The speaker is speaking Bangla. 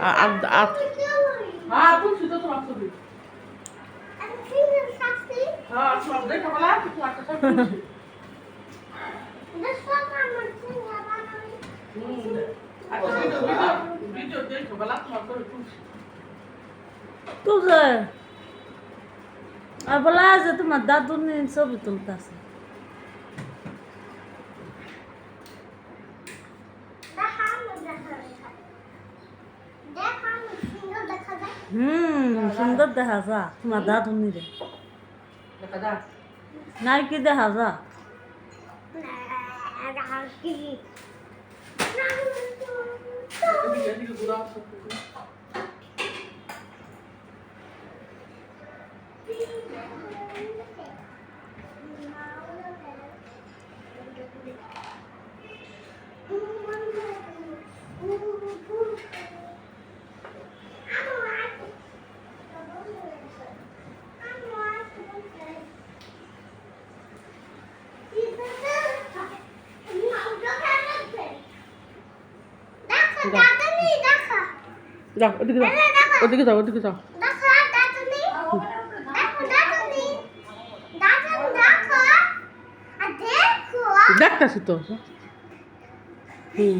আর আর হ্যাঁ তোমার ছবি। হ্যাঁ সব দেখে বলা কিছু একটা সব তুলছি। হুম, একটা হুম সুন্দর দেখা যা তোমার দাদু নিরে দেখা যা নাই কি দেখা যা এদিকে যাও ওদিকে যাও। ওদিকে যাও ওদিকে যাও। দেখতেছি তো। হুম